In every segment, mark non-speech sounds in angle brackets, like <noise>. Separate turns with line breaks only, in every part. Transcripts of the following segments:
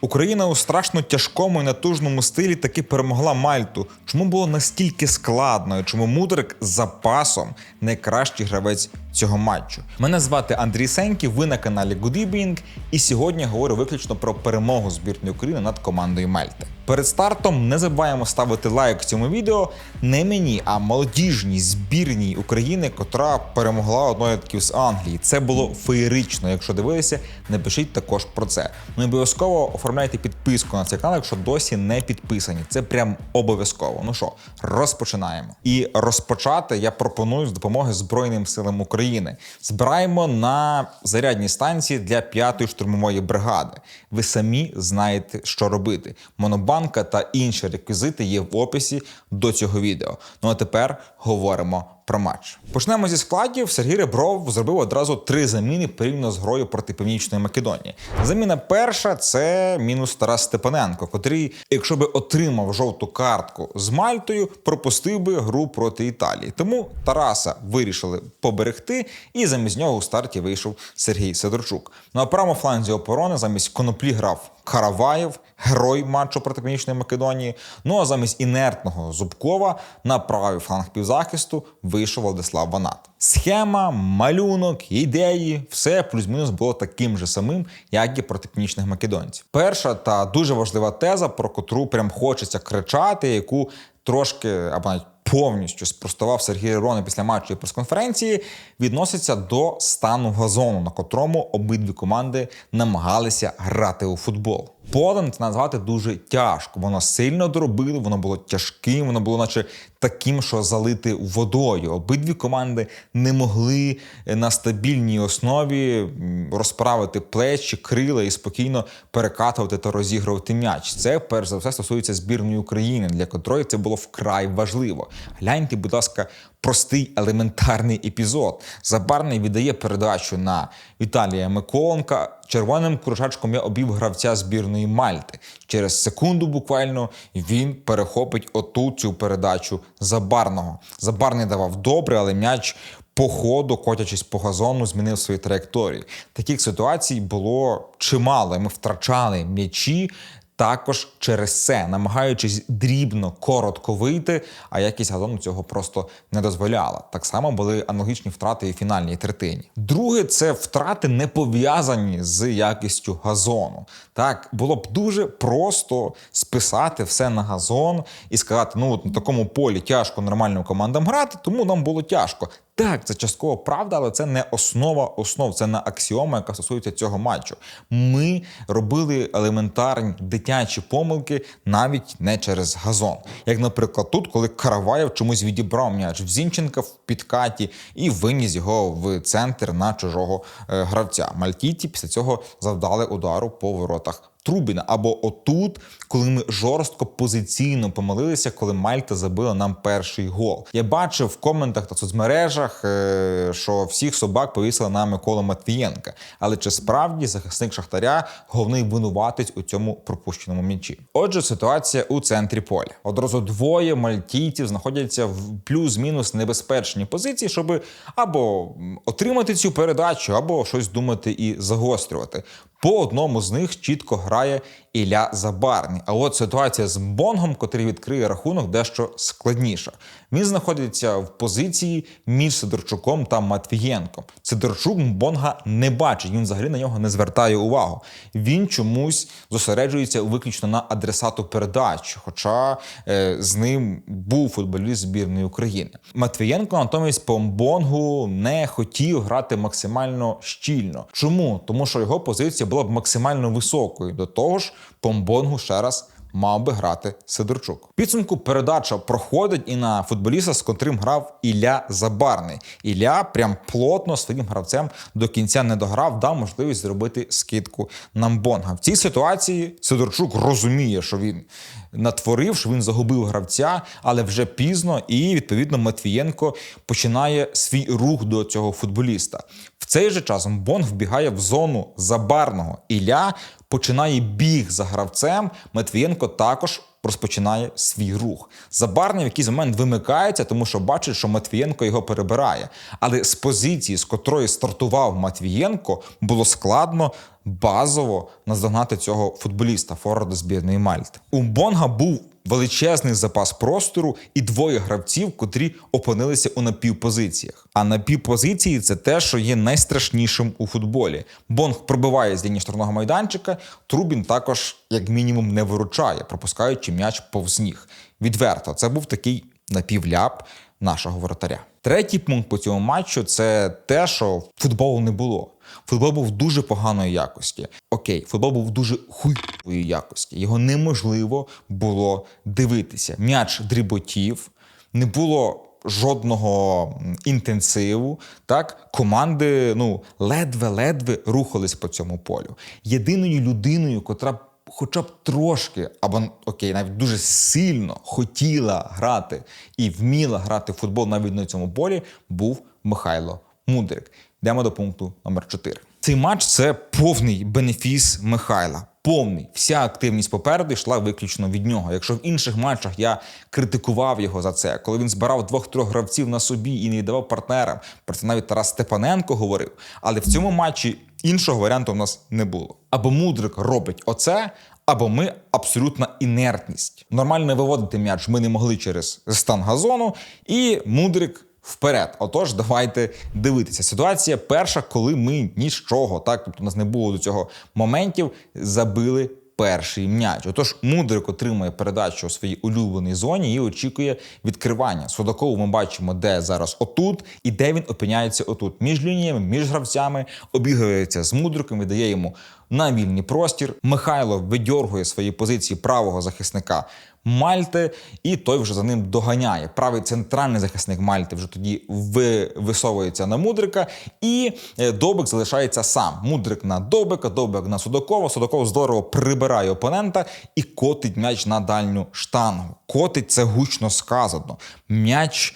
Україна у страшно тяжкому і натужному стилі таки перемогла Мальту. Чому було настільки складно? Чому Мудрик з запасом найкращий гравець цього матчу? Мене звати Андрій Сеньків, ви на каналі Good Evening, і сьогодні говорю виключно про перемогу збірної України над командою Мальти. Перед стартом не забуваємо ставити лайк цьому відео не мені, а молодіжній збірній України, котра перемогла одною з Англії. Це було феєрично. Якщо дивилися, напишіть також про це. Ну і обов'язково оформляйте підписку на цей канал, якщо досі не підписані. Це прям обов'язково. Ну що, розпочинаємо. І розпочати я пропоную з допомоги Збройним силам України. Збираємо на зарядні станції для п'ятої штурмової бригади. Ви самі знаєте, що робити. Монобанка та інші реквізити є в описі до цього відео. Ну а тепер говоримо про матч. Почнемо зі складів. Сергій Ребров зробив одразу три заміни порівняно з грою проти Північної Македонії. Заміна перша це мінус Тарас Степаненко, котрий, якщо би отримав жовту картку з Мальтою, пропустив би гру проти Італії. Тому Тараса вирішили поберегти, і замість нього у старті вийшов Сергій Сидорчук. На правому фланзі оборони замість коноплі грав Караваєв, герой матчу проти Македонії. Ну а замість інертного Зубкова на правий фланг півзахисту вийшов Владислав Ванат. Схема, малюнок, ідеї, все плюс-мінус було таким же самим, як і проти північних македонців. Перша та дуже важлива теза, про котру прям хочеться кричати, яку трошки або навіть повністю спростував Сергій Рони після матчу і прес-конференції, відноситься до стану газону, на котрому обидві команди намагалися грати у футбол. Полем це назвати дуже тяжко. Воно сильно доробили, воно було тяжким, воно було, наче таким, що залити водою. Обидві команди не могли на стабільній основі розправити плечі, крила і спокійно перекатувати та розігрувати м'яч. Це перш за все стосується збірної України, для котрої це було вкрай важливо. Гляньте, будь ласка, простий елементарний епізод. Забарний віддає передачу на Віталія Миколенка. Червоним кружачком я обів гравця збірної Мальти. Через секунду буквально він перехопить оту цю передачу Забарного. Забарний давав добре, але м'яч по ходу, котячись по газону, змінив свої траєкторії. Таких ситуацій було чимало. Ми втрачали м'ячі. Також через це, намагаючись дрібно, коротко вийти, а якість газону цього просто не дозволяла. Так само були аналогічні втрати і фінальній третині. Друге, це втрати не пов'язані з якістю газону. Так було б дуже просто списати все на газон і сказати: ну от на такому полі тяжко нормальним командам грати, тому нам було тяжко. Так, це частково правда, але це не основа основ, це не аксіома, яка стосується цього матчу. Ми робили елементарні дитячі помилки навіть не через газон. Як, наприклад, тут, коли Караваєв чомусь відібрав м'яч в Зінченка в підкаті і виніс його в центр на чужого е, гравця. Мальтійці після цього завдали удару по воротах. Трубіна або отут, коли ми жорстко позиційно помилилися, коли Мальта забила нам перший гол. Я бачив в коментах та соцмережах, е, що всіх собак повісили на Микола Матвієнка. Але чи справді захисник Шахтаря головний винуватець у цьому пропущеному м'ячі? Отже, ситуація у центрі поля. Одразу двоє мальтійців знаходяться в плюс-мінус небезпечній позиції, щоб або отримати цю передачу, або щось думати і загострювати. По одному з них чітко грає Ілля Забарний. А от ситуація з Бонгом, котрий відкриє рахунок, дещо складніша. Він знаходиться в позиції між Сидорчуком та Матвієнком. Сидорчук Бонга не бачить, він взагалі на нього не звертає увагу. Він чомусь зосереджується виключно на адресату передач, хоча е, з ним був футболіст збірної України. Матвієнко натомість по Бонгу не хотів грати максимально щільно. Чому? Тому що його позиція була б максимально високою. До того ж, Помбонгу ще раз мав би грати Сидорчук. Підсумку передача проходить і на футболіста, з котрим грав Ілля Забарний. Ілля прям плотно своїм гравцем до кінця не дограв, дав можливість зробити скидку на Мбонга. В цій ситуації Сидорчук розуміє, що він натворив, що він загубив гравця, але вже пізно, і відповідно Матвієнко починає свій рух до цього футболіста. Цей же час Мбонг вбігає в зону забарного. Ілля починає біг за гравцем. Матвієнко також розпочинає свій рух. Забарний в якийсь момент вимикається, тому що бачить, що Матвієнко його перебирає. Але з позиції, з котрої стартував Матвієнко, було складно базово наздогнати цього футболіста форварда збірної Мальти. У Бонга був величезний запас простору і двоє гравців, котрі опинилися у напівпозиціях. А напівпозиції це те, що є найстрашнішим у футболі. Бонг пробиває з лінії штрафного майданчика. Трубін також, як мінімум, не виручає, пропускаючи м'яч повз ніг. Відверто, це був такий напівляп нашого воротаря. Третій пункт по цьому матчу це те, що футболу не було. Футбол був дуже поганої якості. Окей, футбол був дуже хуйової якості. Його неможливо було дивитися. М'яч дріботів, не було жодного інтенсиву. Так, команди ну ледве-ледве рухались по цьому полю. Єдиною людиною, котра хоча б трошки, або окей, навіть дуже сильно хотіла грати і вміла грати в футбол навіть на цьому полі, був Михайло Мудрик. Йдемо до пункту номер 4. Цей матч це повний бенефіс Михайла. Повний. Вся активність попереду йшла виключно від нього. Якщо в інших матчах я критикував його за це, коли він збирав двох-трьох гравців на собі і не віддавав партнерам, про це навіть Тарас Степаненко говорив. Але в цьому матчі іншого варіанту в нас не було. Або мудрик робить оце, або ми абсолютна інертність. Нормально виводити м'яч ми не могли через стан газону, і мудрик. Вперед, отож, давайте дивитися. Ситуація перша, коли ми нічого, так тобто у нас не було до цього моментів, забили перший м'яч. Отож, мудрик отримує передачу у своїй улюбленій зоні і очікує відкривання. Судакову ми бачимо, де зараз отут, і де він опиняється отут. Між лініями, між гравцями, обігається з мудриком, віддає йому на вільний простір. Михайло видьоргує свої позиції правого захисника. Мальти, і той вже за ним доганяє. Правий центральний захисник Мальти вже тоді висовується на Мудрика, і е, Добик залишається сам. Мудрик на Добика, Добик на Судакова. Судаков здорово прибирає опонента і котить м'яч на дальню штангу. Котить це гучно сказано. М'яч.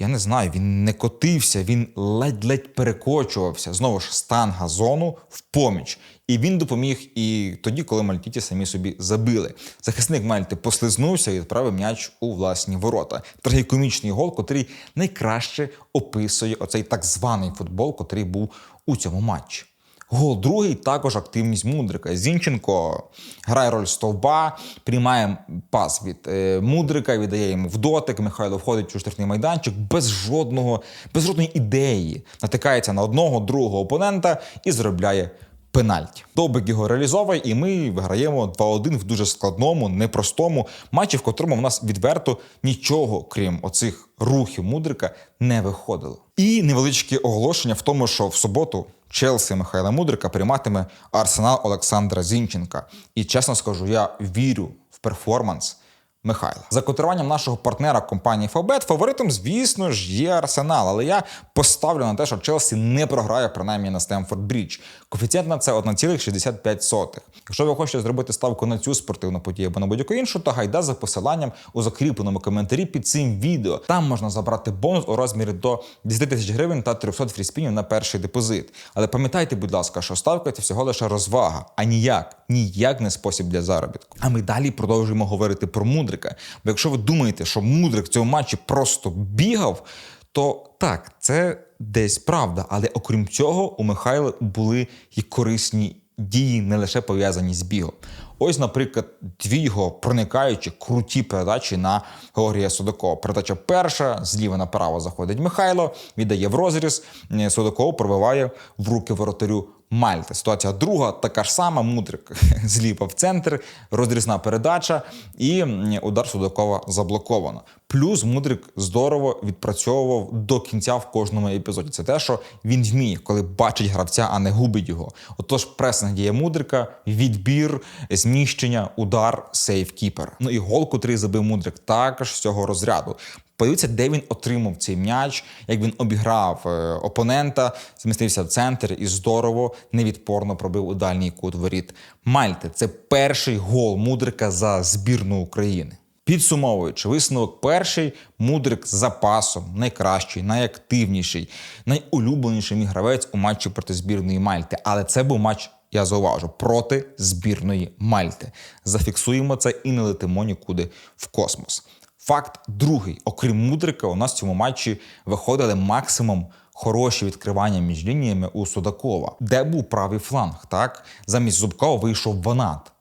Я не знаю, він не котився, він ледь-ледь перекочувався. Знову ж стан газону в поміч. І він допоміг і тоді, коли мальтіті самі собі забили. Захисник Мальти послизнувся і відправив м'яч у власні ворота. Трагікомічний гол, котрий найкраще описує оцей так званий футбол, котрий був у цьому матчі. Гол другий також активність Мудрика. Зінченко грає роль стовба, приймає пас від е, Мудрика, віддає йому в дотик. Михайло входить у штрафний майданчик без жодного, без жодної ідеї. Натикається на одного другого опонента і заробляє пенальті. Добик його реалізовує, і ми виграємо 2-1 в дуже складному, непростому матчі, в котрому в нас відверто нічого, крім оцих рухів Мудрика, не виходило. І невеличке оголошення в тому, що в суботу Челсі Михайла Мудрика прийматиме арсенал Олександра Зінченка. І чесно скажу, я вірю в перформанс. Михайла. За котируванням нашого партнера компанії Фабет фаворитом, звісно ж, є Арсенал, але я поставлю на те, що Челсі не програє принаймні на Стемфорд Брідж. Коефіцієнт на це 1,65. Якщо ви хочете зробити ставку на цю спортивну подію або на будь-яку іншу, то гайда за посиланням у закріпленому коментарі під цим відео. Там можна забрати бонус у розмірі до 10 тисяч гривень та 300 фріспінів на перший депозит. Але пам'ятайте, будь ласка, що ставка це всього лише розвага, а ніяк, ніяк не спосіб для заробітку. А ми далі продовжуємо говорити про Мудрика. Бо якщо ви думаєте, що Мудрик в цьому матчі просто бігав, то так, це десь правда. Але окрім цього, у Михайла були і корисні дії, не лише пов'язані з бігом. Ось, наприклад, дві його проникаючі круті передачі на Георгія Судакова. Передача перша, зліва направо заходить Михайло, віддає в розріз. Судаков пробиває в руки воротарю Мальти. Ситуація друга, така ж сама. Мудрик <laughs> зліва в центр, розрізна передача, і удар Судакова заблоковано. Плюс Мудрик здорово відпрацьовував до кінця в кожному епізоді. Це те, що він вміє, коли бачить гравця, а не губить його. Отож, пресинг діє Мудрика, відбір, зміщення, удар, сейв кіпер. Ну і гол, котрий забив Мудрик, також з цього розряду. Подивіться, де він отримав цей м'яч, як він обіграв е, опонента, змістився в центр і здорово, невідпорно пробив у дальній кут воріт. Мальти це перший гол Мудрика за збірну України. Підсумовуючи, висновок перший мудрик з запасом, найкращий, найактивніший, найулюбленіший гравець у матчі проти збірної Мальти. Але це був матч Я зауважу проти збірної Мальти. Зафіксуємо це і не летимо нікуди в космос. Факт другий: окрім мудрика, у нас в цьому матчі виходили максимум хороші відкривання між лініями у Судакова, де був правий фланг. Так замість Зубкова вийшов Ванат.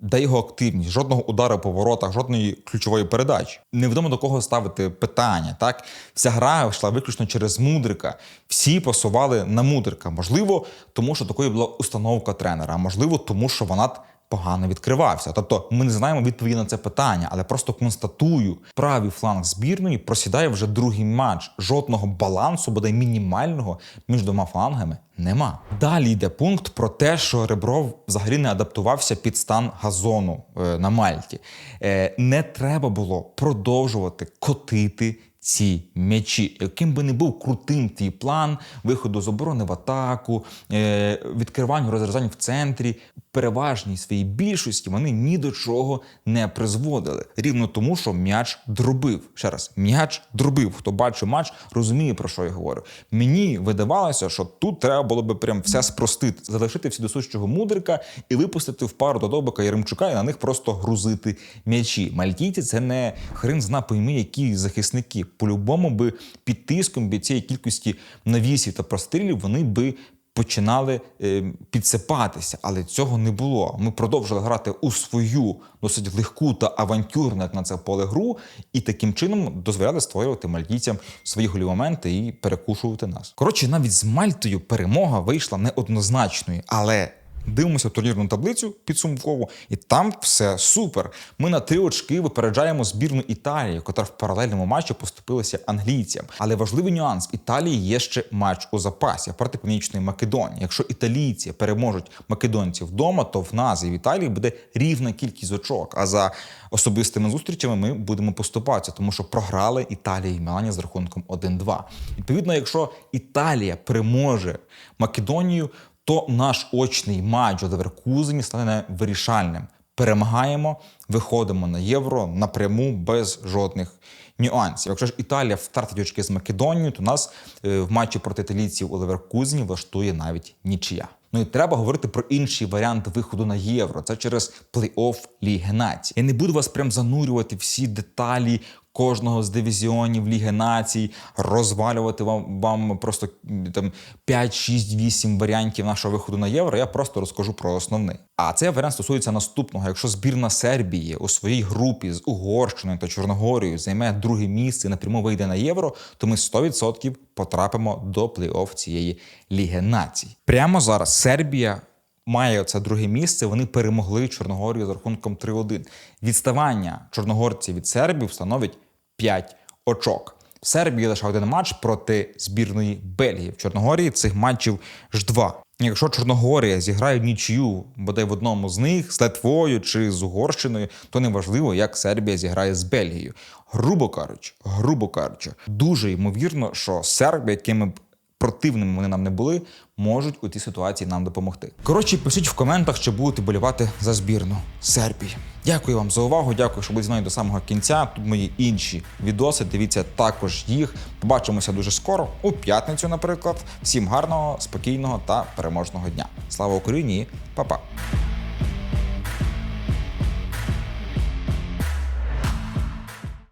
Де його активність? Жодного удару по воротах, жодної ключової передачі. Невідомо до кого ставити питання. Так, вся гра йшла виключно через мудрика. Всі пасували на мудрика. Можливо, тому що такою була установка тренера, а можливо, тому що вона погано відкривався. Тобто, ми не знаємо відповіді на це питання, але просто констатую, правий фланг збірної просідає вже другий матч. Жодного балансу, бодай мінімального між двома флангами нема. Далі йде пункт про те, що Ребров взагалі не адаптувався під стан газону е, на Мальті. Е, не треба було продовжувати котити. Ці м'ячі, яким би не був крутим твій план виходу з оборони в атаку, е, відкривання розрізань в центрі, переважній своїй більшості вони ні до чого не призводили. Рівно тому, що м'яч дробив. Ще раз, м'яч дробив. Хто бачив матч, розуміє про що я говорю. Мені видавалося, що тут треба було би прям все спростити, залишити всі досущого мудрика і випустити в пару до Добика Яремчука і на них просто грузити м'ячі. Мальтійці це не хрен зна пойми, які захисники. По-любому би під тиском цієї кількості навісів та прострілів вони би починали е, підсипатися, але цього не було. Ми продовжили грати у свою досить легку та авантюрну, як на це поле гру, і таким чином дозволяли створювати мальдійцям свої голі моменти і перекушувати нас. Коротше, навіть з Мальтою перемога вийшла неоднозначною, але. Дивимося турнірну таблицю підсумково, і там все супер. Ми на три очки випереджаємо збірну Італії, котра в паралельному матчі поступилася англійцям. Але важливий нюанс: в Італії є ще матч у запасі проти Північної Македонії. Якщо італійці переможуть македонців вдома, то в нас в Італії буде рівна кількість очок. А за особистими зустрічами ми будемо поступатися, тому що програли Італія і Мілані з рахунком 1-2. Відповідно, якщо Італія переможе Македонію то наш очний матч у Леверкузені стане вирішальним. Перемагаємо, виходимо на євро напряму без жодних нюансів. Якщо ж Італія втратить очки з Македонією, то нас е, в матчі проти італійців у Леверкузені влаштує навіть нічия. Ну і треба говорити про інший варіант виходу на євро. Це через плей-офф Ліги Націй. Я не буду вас прям занурювати всі деталі кожного з дивізіонів Ліги Націй, розвалювати вам вам просто там 5, 6, 8 варіантів нашого виходу на євро. Я просто розкажу про основний. А цей варіант стосується наступного: якщо збірна Сербії у своїй групі з Угорщиною та Чорногорією займе друге місце і напряму вийде на євро, то ми 100% потрапимо до плей-офф цієї Ліги Націй. Прямо зараз Сербія. Має це друге місце. Вони перемогли Чорногорію з рахунком 3-1. Відставання чорногорців від Сербії становить 5 очок. В Сербії лише один матч проти збірної Бельгії. В Чорногорії цих матчів ж два. Якщо Чорногорія зіграє нічию, бодай в одному з них з Литвою чи з Угорщиною, то неважливо, як Сербія зіграє з Бельгією. Грубо кажучи, грубо кажучи, дуже ймовірно, що Сербія, якими б противними вони нам не були, можуть у цій ситуації нам допомогти. Коротше, пишіть в коментах, чи будете болівати за збірну Сербії. Дякую вам за увагу. Дякую, що були зі мною до самого кінця. Тут мої інші відоси. Дивіться також їх. Побачимося дуже скоро, у п'ятницю, наприклад. Всім гарного, спокійного та переможного дня. Слава Україні! Па-па!